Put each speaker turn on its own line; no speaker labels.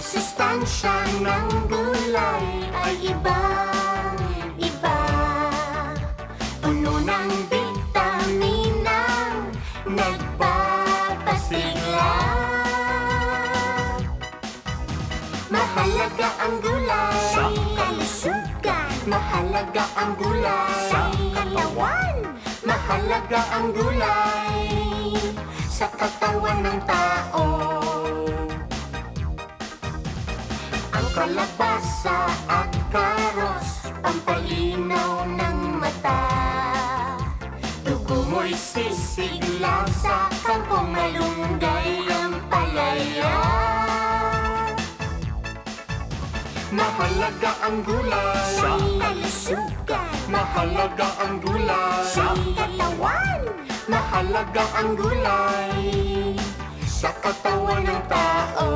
sustansya ng gulay ay ibang iba. Puno ng bitaminang nagpapasigla. Mahalaga ang gulay.
Sa
kalusugan. Mahalaga ang gulay.
Sa
katawan. Mahalaga ang gulay. Sa katawan kalabasa at karos Pampalinaw ng mata. Dugo mo'y sisigla sa kampong malunggay ang palaya. Mahalaga ang gulay
Sa
kalusugan. Mahalaga ang gulay
Sa
katawan. Mahalaga ang gulay Sa katawan ng tao